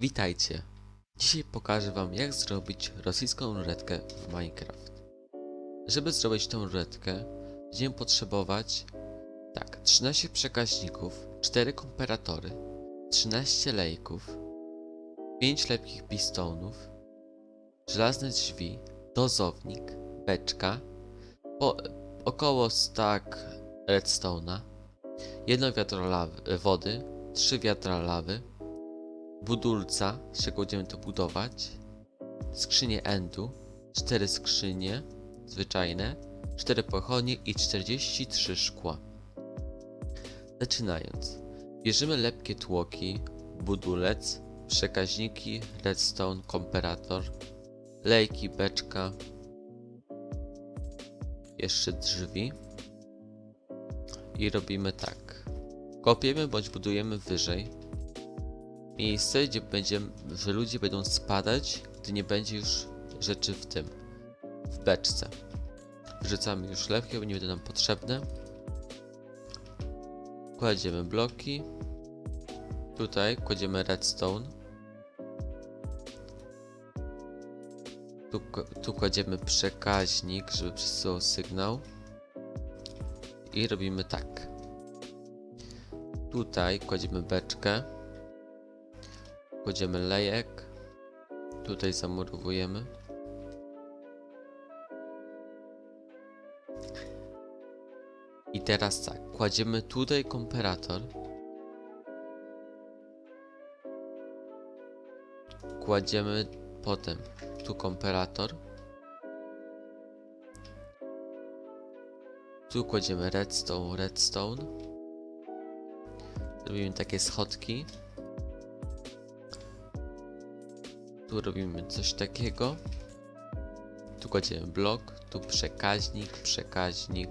Witajcie! Dzisiaj pokażę wam jak zrobić rosyjską ruletkę w Minecraft. Żeby zrobić tą ruletkę, będziemy potrzebować tak, 13 przekaźników, 4 komparatory, 13 lejków, 5 lepkich pistonów, żelazne drzwi, dozownik, beczka, po, około stack redstone'a, jedno wiadro lawy, wody, 3 wiadra lawy, budulca, z czego będziemy to budować, skrzynię endu, 4 skrzynie zwyczajne, 4 pochodnie i 43 szkła. Zaczynając, bierzemy lepkie tłoki, budulec, przekaźniki, redstone, komparator, lejki, beczka, jeszcze drzwi i robimy tak. Kopiemy bądź budujemy wyżej, miejsce, gdzie będziemy, że ludzie będą spadać, gdy nie będzie już rzeczy w tym, w beczce. Wrzucamy już lepkie, bo nie będą nam potrzebne. Kładziemy bloki. Tutaj kładziemy redstone. Tu, tu kładziemy przekaźnik, żeby przesyłał sygnał. I robimy tak. Tutaj kładziemy beczkę. Kładziemy lejek. Tutaj zamurowujemy. I teraz tak, kładziemy tutaj komparator. Kładziemy potem tu komparator. Tu kładziemy redstone, redstone. Robimy takie schodki. Tu robimy coś takiego. Tu kładziemy blok, tu przekaźnik, przekaźnik.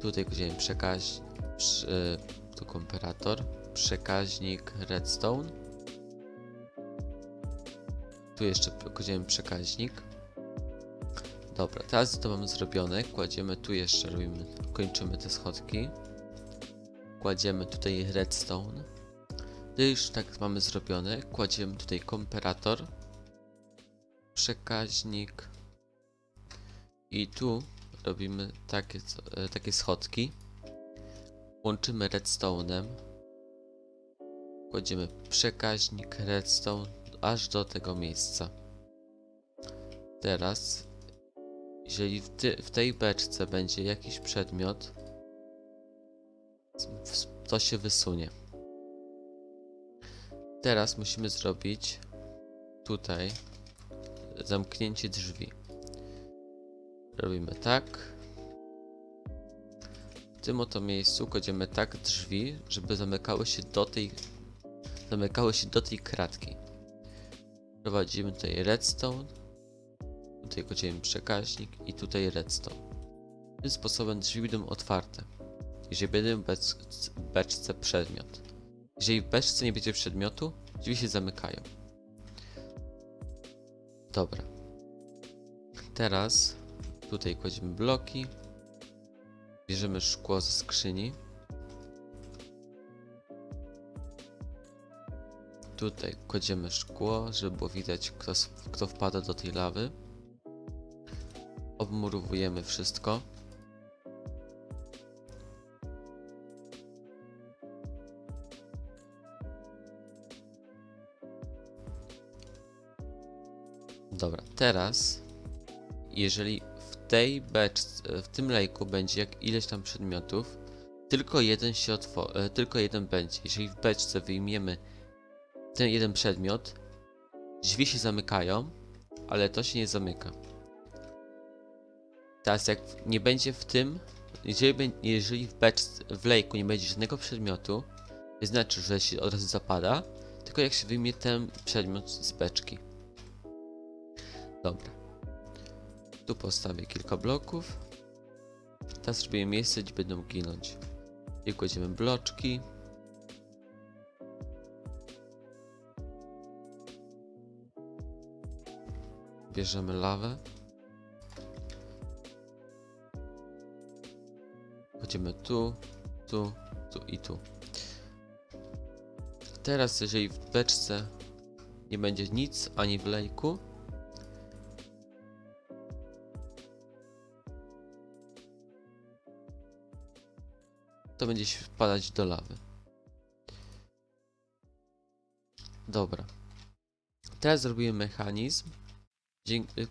Tutaj kładziemy przekaźnik, przy, tu komparator, przekaźnik redstone. Tu jeszcze kładziemy przekaźnik. Dobra, teraz to mamy zrobione. Kładziemy tu jeszcze, robimy, kończymy te schodki. Kładziemy tutaj redstone. Gdy już tak mamy zrobione, kładziemy tutaj komparator, przekaźnik i tu robimy takie, e, takie schodki. Łączymy redstone'em. Kładziemy przekaźnik, redstone aż do tego miejsca. Teraz, jeżeli w, ty, w tej beczce będzie jakiś przedmiot, to się wysunie. Teraz musimy zrobić tutaj zamknięcie drzwi. Robimy tak. W tym oto miejscu kładziemy tak drzwi, żeby zamykały się do tej zamykały się do tej kratki. Prowadzimy tutaj redstone. Tutaj kładziemy przekaźnik i tutaj redstone. Tym sposobem drzwi będą otwarte. Jeżeli będzie w bec- beczce przedmiot. Jeżeli w beczce nie będzie przedmiotu, drzwi się zamykają. Dobra. Teraz tutaj kładziemy bloki. Bierzemy szkło ze skrzyni. Tutaj kładziemy szkło, żeby było widać kto, kto wpada do tej lawy. Obmurowujemy wszystko. Dobra, teraz jeżeli w tej beczce, w tym lejku będzie jak ileś tam przedmiotów, tylko jeden się otworzy, tylko jeden będzie. Jeżeli w beczce wyjmiemy ten jeden przedmiot, drzwi się zamykają, ale to się nie zamyka. Teraz jak nie będzie w tym, jeżeli, jeżeli w beczce, w lejku nie będzie żadnego przedmiotu, nie znaczy, że się od razu zapada, tylko jak się wyjmie ten przedmiot z beczki. Dobra. Tu postawię kilka bloków. Teraz zrobię miejsce, gdzie będą ginąć. I kładziemy bloczki. Bierzemy lawę. Kładziemy tu, tu, tu i tu. teraz jeżeli w beczce nie będzie nic, ani w lejku, to będzie się wpadać do lawy. Dobra. Teraz zrobimy mechanizm, dzięki,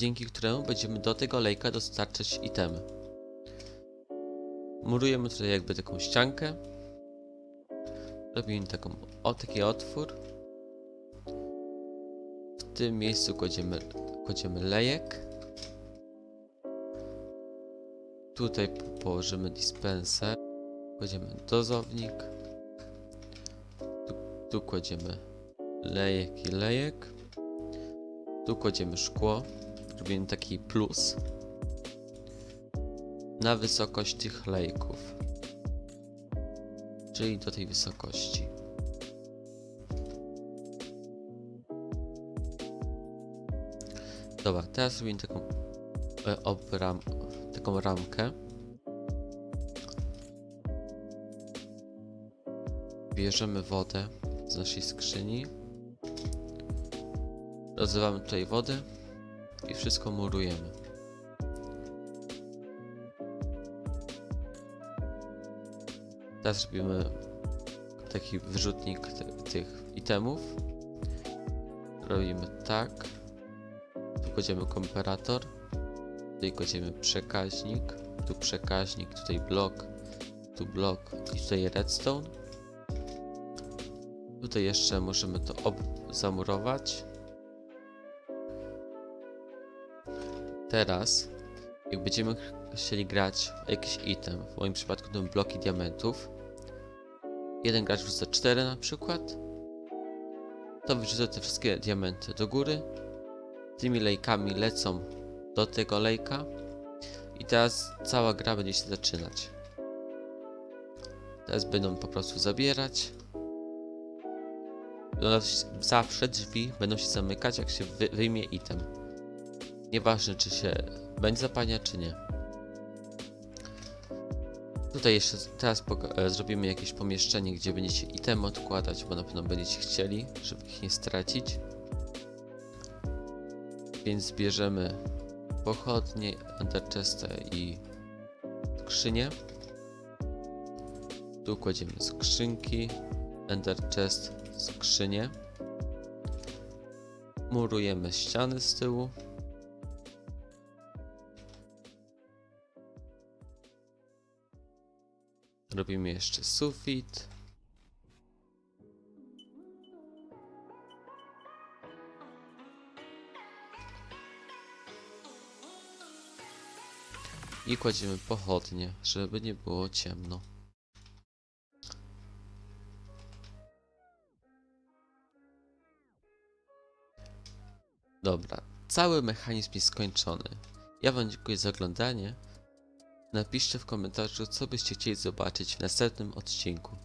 dzięki któremu będziemy do tego lejka dostarczać itemy. Murujemy tutaj jakby taką ściankę. Robimy taką, o taki otwór. W tym miejscu kładziemy, kładziemy lejek. Tutaj po- położymy dispenser. Kładziemy dozownik. Tu, tu kładziemy lejek i lejek. Tu kładziemy szkło. Robimy taki plus na wysokość tych lejków. Czyli do tej wysokości. Dobra, teraz robimy taką e, obram, taką ramkę. Bierzemy wodę z naszej skrzyni. Rozlewamy tutaj wodę i wszystko murujemy. Teraz robimy taki wyrzutnik ty- tych itemów. Robimy tak. Tu kładziemy komparator. Tutaj kładziemy przekaźnik. Tu przekaźnik, tutaj blok. Tu blok i tutaj redstone. Tutaj jeszcze możemy to zamurować. Teraz, jak będziemy ch- chcieli grać w jakiś item, w moim przypadku to bloki diamentów, jeden gracz wrzuca 4 na przykład, to wyrzuca te wszystkie diamenty do góry, tymi lejkami lecą do tego lejka i teraz cała gra będzie się zaczynać. Teraz będą po prostu zabierać. Zawsze drzwi będą się zamykać, jak się wy wyjmie item. Nieważne, czy się będzie zapania, czy nie. Tutaj jeszcze teraz e, zrobimy jakieś pomieszczenie, gdzie będziecie itemy odkładać, bo na pewno będziecie chcieli, żeby ich nie stracić. Więc bierzemy pochodnie, enderchestę i skrzynię. Tu kładziemy skrzynki, ender chest, skrzynię. Murujemy ściany z tyłu. Robimy jeszcze sufit. I kładziemy pochodnie, żeby nie było ciemno. Dobra, cały mechanizm jest skończony. Ja wam dziękuję za oglądanie. Napiszcie w komentarzu, co byście chcieli zobaczyć w następnym odcinku.